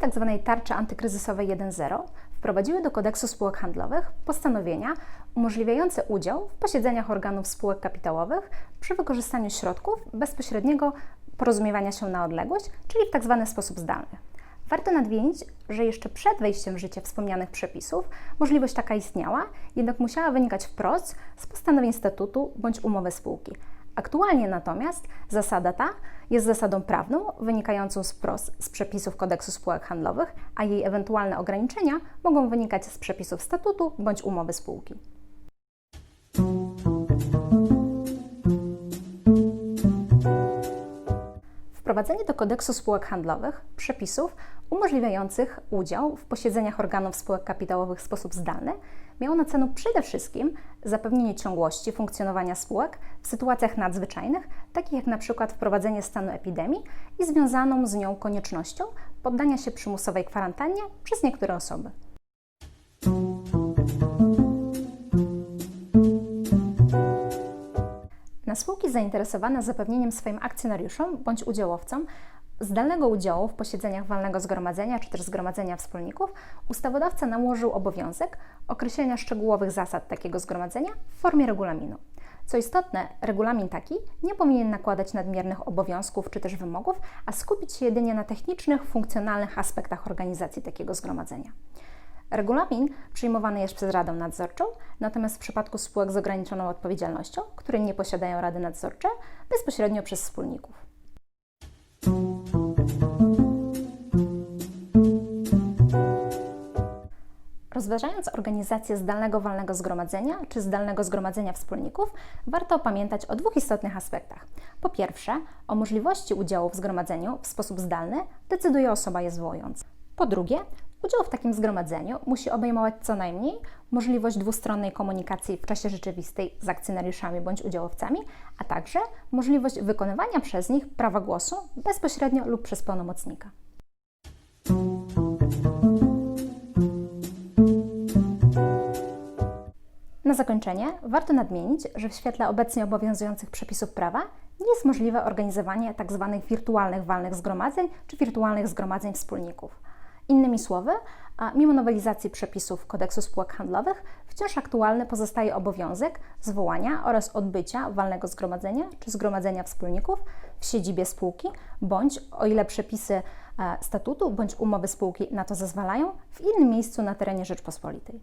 tzw. tarczy antykryzysowej 1.0 wprowadziły do kodeksu spółek handlowych postanowienia umożliwiające udział w posiedzeniach organów spółek kapitałowych przy wykorzystaniu środków bezpośredniego porozumiewania się na odległość, czyli w tzw. sposób zdalny. Warto nadmienić, że jeszcze przed wejściem w życie wspomnianych przepisów możliwość taka istniała, jednak musiała wynikać wprost z postanowień statutu bądź umowy spółki. Aktualnie natomiast zasada ta jest zasadą prawną wynikającą z przepisów kodeksu spółek handlowych, a jej ewentualne ograniczenia mogą wynikać z przepisów statutu bądź umowy spółki. Wprowadzenie do kodeksu spółek handlowych przepisów umożliwiających udział w posiedzeniach organów spółek kapitałowych w sposób zdalny miało na celu przede wszystkim zapewnienie ciągłości funkcjonowania spółek w sytuacjach nadzwyczajnych, takich jak na przykład wprowadzenie stanu epidemii i związaną z nią koniecznością poddania się przymusowej kwarantannie przez niektóre osoby. Spółki zainteresowane zapewnieniem swoim akcjonariuszom bądź udziałowcom zdalnego udziału w posiedzeniach walnego zgromadzenia czy też zgromadzenia wspólników ustawodawca nałożył obowiązek określenia szczegółowych zasad takiego zgromadzenia w formie regulaminu. Co istotne, regulamin taki nie powinien nakładać nadmiernych obowiązków czy też wymogów, a skupić się jedynie na technicznych, funkcjonalnych aspektach organizacji takiego zgromadzenia. Regulamin przyjmowany jest przez Radę Nadzorczą, natomiast w przypadku spółek z ograniczoną odpowiedzialnością, które nie posiadają Rady Nadzorcze, bezpośrednio przez wspólników. Rozważając organizację zdalnego walnego zgromadzenia czy zdalnego zgromadzenia wspólników, warto pamiętać o dwóch istotnych aspektach. Po pierwsze, o możliwości udziału w zgromadzeniu w sposób zdalny decyduje osoba je zwołująca. Po drugie, udział w takim zgromadzeniu musi obejmować co najmniej możliwość dwustronnej komunikacji w czasie rzeczywistej z akcjonariuszami bądź udziałowcami, a także możliwość wykonywania przez nich prawa głosu bezpośrednio lub przez pełnomocnika. Na zakończenie warto nadmienić, że w świetle obecnie obowiązujących przepisów prawa nie jest możliwe organizowanie tzw. wirtualnych walnych zgromadzeń czy wirtualnych zgromadzeń wspólników. Innymi słowy, mimo nowelizacji przepisów kodeksu spółek handlowych, wciąż aktualny pozostaje obowiązek zwołania oraz odbycia walnego zgromadzenia czy zgromadzenia wspólników w siedzibie spółki, bądź o ile przepisy e, statutu bądź umowy spółki na to zezwalają, w innym miejscu na terenie Rzeczpospolitej.